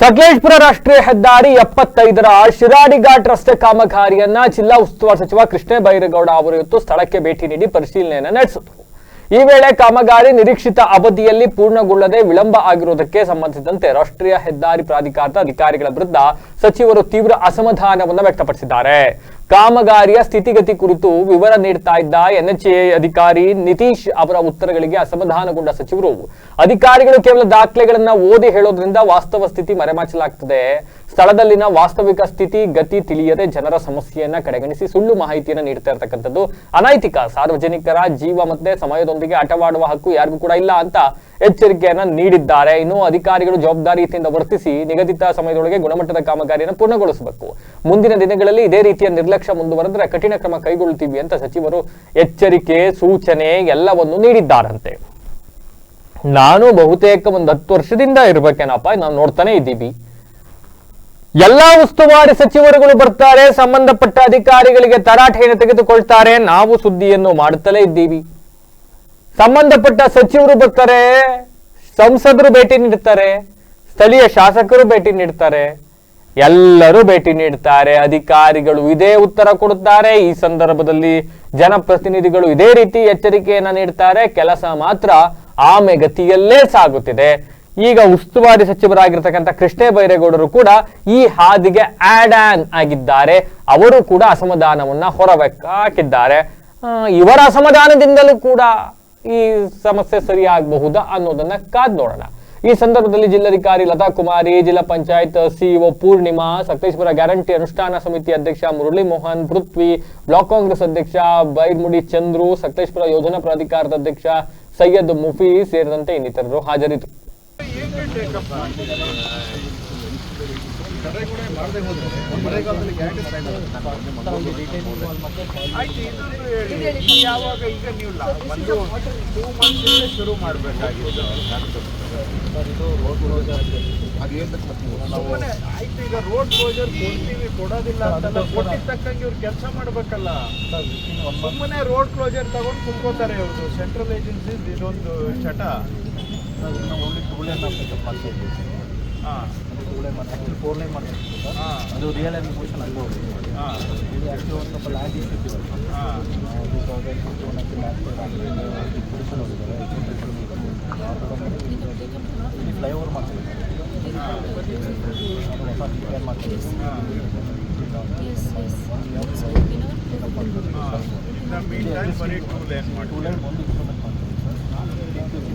ಸಕಲೇಶ್ಪುರ ರಾಷ್ಟ್ರೀಯ ಹೆದ್ದಾರಿ ಎಪ್ಪತ್ತೈದರ ಶಿರಾಡಿ ಘಾಟ್ ರಸ್ತೆ ಕಾಮಗಾರಿಯನ್ನ ಜಿಲ್ಲಾ ಉಸ್ತುವಾರಿ ಸಚಿವ ಕೃಷ್ಣ ಬೈರೇಗೌಡ ಅವರು ಇವತ್ತು ಸ್ಥಳಕ್ಕೆ ಭೇಟಿ ನೀಡಿ ಪರಿಶೀಲನೆಯನ್ನು ನಡೆಸಿದರು. ಈ ವೇಳೆ ಕಾಮಗಾರಿ ನಿರೀಕ್ಷಿತ ಅವಧಿಯಲ್ಲಿ ಪೂರ್ಣಗೊಳ್ಳದೆ ವಿಳಂಬ ಆಗಿರುವುದಕ್ಕೆ ಸಂಬಂಧಿಸಿದಂತೆ ರಾಷ್ಟ್ರೀಯ ಹೆದ್ದಾರಿ ಪ್ರಾಧಿಕಾರದ ಅಧಿಕಾರಿಗಳ ವಿರುದ್ಧ ಸಚಿವರು ತೀವ್ರ ಅಸಮಾಧಾನವನ್ನು ವ್ಯಕ್ತಪಡಿಸಿದ್ದಾರೆ. ಕಾಮಗಾರಿಯ ಸ್ಥಿತಿಗತಿ ಕುರಿತು ವಿವರ ನೀಡ್ತಾ ಇದ್ದ ಎನ್ಎಚ್ಎ ಅಧಿಕಾರಿ ನಿತೀಶ್ ಅವರ ಉತ್ತರಗಳಿಗೆ ಅಸಮಾಧಾನಗೊಂಡ ಸಚಿವರು, ಅಧಿಕಾರಿಗಳು ಕೇವಲ ದಾಖಲೆಗಳನ್ನ ಓದಿ ಹೇಳೋದ್ರಿಂದ ವಾಸ್ತವ ಸ್ಥಿತಿ ಮರೆಮಾಚಲಾಗ್ತದೆ. ಸ್ಥಳದಲ್ಲಿನ ವಾಸ್ತವಿಕ ಸ್ಥಿತಿ, ಗತಿ ತಿಳಿಯದೆ ಜನರ ಸಮಸ್ಯೆಯನ್ನ ಕಡೆಗಣಿಸಿ ಸುಳ್ಳು ಮಾಹಿತಿಯನ್ನು ನೀಡ್ತಾ ಇರತಕ್ಕಂಥದ್ದು ಅನೈತಿಕ, ಸಾರ್ವಜನಿಕರ ಜೀವ ಮತ್ತೆ ಸಮಯದೊಂದಿಗೆ ಆಟವಾಡುವ ಹಕ್ಕು ಯಾರಿಗೂ ಕೂಡ ಇಲ್ಲ ಅಂತ ಎಚ್ಚರಿಕೆಯನ್ನ ನೀಡಿದ್ದಾರೆ. ಇನ್ನು ಅಧಿಕಾರಿಗಳು ಜವಾಬ್ದಾರಿಯಿಂದ ವರ್ತಿಸಿ ನಿಗದಿತ ಸಮಯದೊಳಗೆ ಗುಣಮಟ್ಟದ ಕಾಮಗಾರಿಯನ್ನು ಪೂರ್ಣಗೊಳಿಸಬೇಕು. ಮುಂದಿನ ದಿನಗಳಲ್ಲಿ ಇದೇ ರೀತಿಯ ನಿರ್ಲಕ್ಷ್ಯ ಮುಂದುವರೆದ್ರೆ ಕಠಿಣ ಕ್ರಮ ಕೈಗೊಳ್ಳುತ್ತೀವಿ ಅಂತ ಸಚಿವರು ಎಚ್ಚರಿಕೆ, ಸೂಚನೆ ಎಲ್ಲವನ್ನು ನೀಡಿದ್ದಾರಂತೆ. ನಾನು ಬಹುತೇಕ ಒಂದು ಹತ್ತು ವರ್ಷದಿಂದ ಇರ್ಬೇಕೇನಪ್ಪ ನಾವು ನೋಡ್ತಾನೆ ಇದ್ದೀವಿ. ಎಲ್ಲಾ ಉಸ್ತುವಾರಿ ಸಚಿವರುಗಳು ಬರ್ತಾರೆ, ಸಂಬಂಧಪಟ್ಟ ಅಧಿಕಾರಿಗಳಿಗೆ ತರಾಟೆಯನ್ನು ತೆಗೆದುಕೊಳ್ತಾರೆ. ನಾವು ಸುದ್ದಿಯನ್ನು ಮಾಡುತ್ತಲೇ ಇದ್ದೀವಿ. ಸಂಬಂಧಪಟ್ಟ ಸಚಿವರು ಬರ್ತಾರೆ, ಸಂಸದರು ಭೇಟಿ ನೀಡುತ್ತಾರೆ ಸ್ಥಳೀಯ ಶಾಸಕರು ಭೇಟಿ ನೀಡುತ್ತಾರೆ ಎಲ್ಲರೂ ಭೇಟಿ ನೀಡುತ್ತಾರೆ ಅಧಿಕಾರಿಗಳು ಇದೇ ಉತ್ತರ ಕೊಡುತ್ತಾರೆ. ಈ ಸಂದರ್ಭದಲ್ಲಿ ಜನಪ್ರತಿನಿಧಿಗಳು ಇದೇ ರೀತಿ ಎಚ್ಚರಿಕೆಯನ್ನು ನೀಡುತ್ತಾರೆ ಕೆಲಸ ಮಾತ್ರ ಆಮೆ ಗತಿಯಲ್ಲೇ ಸಾಗುತ್ತಿದೆ. ಈಗ ಉಸ್ತುವಾರಿ ಸಚಿವರಾಗಿರ್ತಕ್ಕಂಥ ಕೃಷ್ಣ ಬೈರೇಗೌಡರು ಕೂಡ ಈ ಹಾದಿಗೆ ಆಡ್ ಆಗಿದ್ದಾರೆ. ಅವರು ಕೂಡ ಅಸಮಾಧಾನವನ್ನ ಹೊರವೆಕ್ಕಾಕಿದ್ದಾರೆ ಇವರ ಅಸಮಾಧಾನದಿಂದಲೂ ಕೂಡ ಈ ಸಮಸ್ಯೆ ಸರಿಯಾಗಬಹುದಾ ಅನ್ನೋದನ್ನ ಕಾದ್ ನೋಡೋಣ. ಈ ಸಂದರ್ಭದಲ್ಲಿ ಜಿಲ್ಲಾಧಿಕಾರಿ ಲತಾ ಕುಮಾರಿ, ಜಿಲ್ಲಾ ಪಂಚಾಯತ್ ಸಿಇಒ ಪೂರ್ಣಿಮಾ ಸಕಲೇಶ್ವರ ಗ್ಯಾರಂಟಿ ಅನುಷ್ಠಾನ ಸಮಿತಿ ಅಧ್ಯಕ್ಷ ಮುರಳಿ ಮೋಹನ್, ಪೃಥ್ವಿ, ಬ್ಲಾಕ್ ಕಾಂಗ್ರೆಸ್ ಅಧ್ಯಕ್ಷ ಬೈರ್ಮುಡಿ ಚಂದ್ರು ಸಕಲೇಶ್ವರ ಯೋಜನಾ ಪ್ರಾಧಿಕಾರದ ಅಧ್ಯಕ್ಷ ಸೈಯದ್ ಮುಫಿ ಸೇರಿದಂತೆ ಇನ್ನಿತರರು ಹಾಜರಿದ್ದರು. ಆಯ್ತು ಯಾವಾಗ ಈಗ ನೀವು ಶುರು ಮಾಡಬೇಕಾಗಿತ್ತು ಸುಮ್ಮನೆ ಆಯ್ತು ಈಗ ರೋಡ್ ಕ್ಲೋಸರ್ ಕೊಡ್ತೀವಿ ಕೊಡೋದಿಲ್ಲ ಅಂತಲ್ಲ ಕೊಟ್ಟಿದ ತಕ್ಕಂಗೆ ಇವ್ರು. ಕೆಲಸ ಮಾಡಬೇಕಲ್ಲ ಸುಮ್ಮನೆ ರೋಡ್ ಕ್ಲೋಸರ್ ತಗೊಂಡು ಕುಂಕೋತಾರೆ ಇವ್ರದ್ದು ಸೆಂಟ್ರಲ್ ಏಜೆನ್ಸಿ ಇದೊಂದು ಚಟ. ಹಾಂ ಫೋರ್ ಲೈನ್ ಮಾಡ್ತಾರೆ ಹಾಂ ಅದು ರಿಯಲ್ ಎಲಿಮಿನೇಷನ್ ಆಗ್ಬೋದು ಹಾಂ ಇದು ಆ್ಯಕ್ಚುಲಿ ಒಂದು ಸ್ವಲ್ಪ ಲ್ಯಾಂಡ್ ಇಶ್ಯೂ ಇದ್ದೀವಲ್ಲ ಹಾಂ ಇಲ್ಲಿ ಫ್ಲೈಓವರ್ ಮಾಡ್ತೀವಿ ಹೊಸ ಟಿ ಪಿ ಆರ್ ಮಾಡ್ತೀವಿ Yes, yes. ಹಾಂ ಮೀನ್ ಟೈಮ್ ಬರೀ ಟೂ ಲೈನ್ ಟೂ ಮಾಡ್ತೀವಿ ಲೈನ್ ಒಂದು